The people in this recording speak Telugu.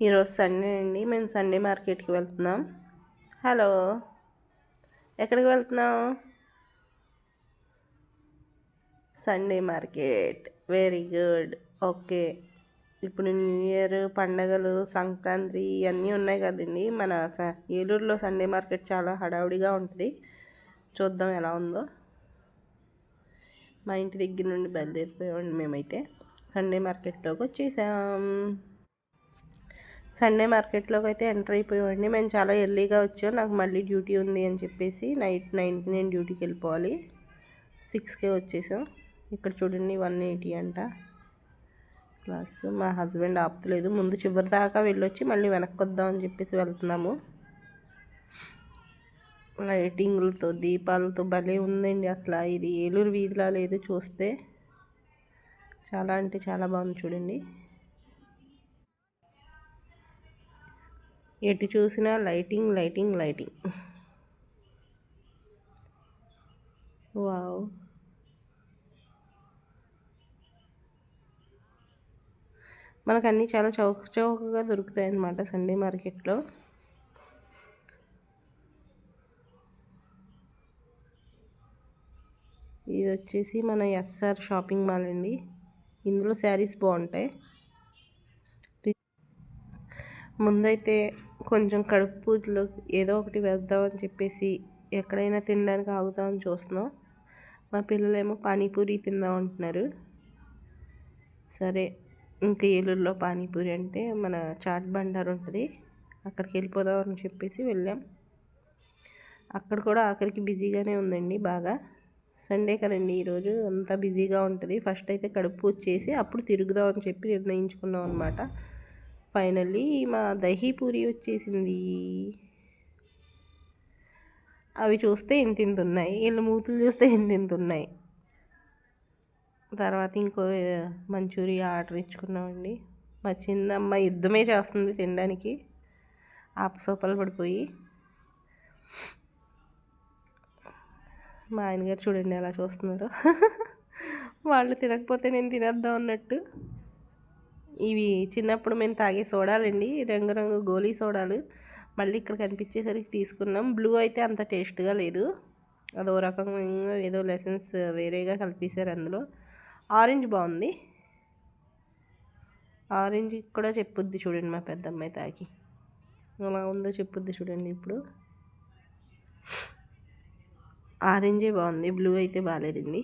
ఈరోజు సండే అండి. మేము సండే మార్కెట్కి వెళ్తున్నాం. హలో ఎక్కడికి వెళ్తున్నాం Sunday market. Very good. Okay. ఇప్పుడు న్యూ ఇయర్ పండగలు సంక్రాంతి ఇవన్నీ ఉన్నాయి కదండి. మన స ఏలూరులో సండే మార్కెట్ చాలా హడావుడిగా ఉంటుంది. చూద్దాం ఎలా ఉందో. మా ఇంటి దగ్గర నుండి బయలుదేరిపోయామండి మేమైతే. సండే మార్కెట్లోకి వచ్చేసాం. సండే మార్కెట్లోకి అయితే ఎంటర్ అయిపోయామండి మేము చాలా ఎర్లీగా వచ్చాం. నాకు మళ్ళీ డ్యూటీ ఉంది అని చెప్పేసి నైట్ నైన్కి నేను డ్యూటీకి వెళ్ళిపోవాలి. సిక్స్కే వచ్చేసాం. ఇక్కడ చూడండి వన్ ఎయిటీ అంట. ప్లస్ మా హస్బెండ్ ఆపుతలేదు. ముందు చివరి దాకా వెళ్ళొచ్చి మళ్ళీ వెనక్కి వద్దామని చెప్పేసి వెళ్తున్నాము. లైటింగ్లతో దీపాలతో భలే ఉందండి అసలు. ఇది ఏలూరు వీధిలా లేదు చూస్తే. చాలా అంటే చాలా బాగుంది చూడండి. ఎటు చూసినా లైటింగ్ లైటింగ్ లైటింగ్. వావ్. మనకు అన్నీ చాలా చౌక చౌకగా దొరుకుతాయి అన్నమాట సండే మార్కెట్లో. ఇది వచ్చేసి మన ఎస్ఆర్ షాపింగ్ మాల్ అండి. ఇందులో శారీస్ బాగుంటాయి ముందైతే కొంచెం కడుపు పూజలో ఏదో ఒకటి వేద్దామని చెప్పేసి ఎక్కడైనా తినడానికి ఆగుతామని చూస్తున్నాం. మా పిల్లలేమో పానీపూరి తిందాం అంటున్నారు. సరే ఇంకా ఏలూరులో పానీపూరి అంటే మన చాట్ బండార్ ఉంటుంది. అక్కడికి వెళ్ళిపోదాం అని చెప్పేసి వెళ్ళాం. అక్కడ కూడా ఆఖరికి బిజీగానే ఉందండి బాగా. సండే కదండి ఈరోజు అంతా బిజీగా ఉంటుంది. ఫస్ట్ అయితే కడుపు పూజ చేసి అప్పుడు తిరుగుదాం అని చెప్పి నిర్ణయించుకున్నాం అనమాట ఫైనల్లీ మా దహీ పూరి వచ్చేసింది. అవి చూస్తే ఇంత ఇంత ఉన్నాయి వీళ్ళ మూతులు చూస్తే ఇంత ఇంత ఉన్నాయి తర్వాత ఇంకో మంచూరియా ఆర్డర్ ఇచ్చుకున్నామండి. మా చిన్న అమ్మ యుద్ధమే చేస్తుంది తినడానికి. ఆపసోపలు పడిపోయి. మా ఆయనగారు చూడండి ఎలా చూస్తున్నారు. వాళ్ళు తినకపోతే నేను తినేద్దాం అన్నట్టు. ఇవి చిన్నప్పుడు మేము తాగే సోడాలండి రంగురంగు గోలీ సోడాలు మళ్ళీ ఇక్కడ కనిపించేసరికి తీసుకున్నాం. బ్లూ అయితే అంత టేస్ట్గా లేదు. అదో రకంగా ఏదో లెసన్స్ వేరేగా కలిపేశారు అందులో. ఆరెంజ్ బాగుంది. ఆరెంజ్ కూడా చెప్పుద్ది చూడండి మా పెద్దమ్మాయి తాకి అలా ఉందో చెప్పుద్ది చూడండి ఇప్పుడు. ఆరెంజే బాగుంది. బ్లూ అయితే బాగాలేదండి.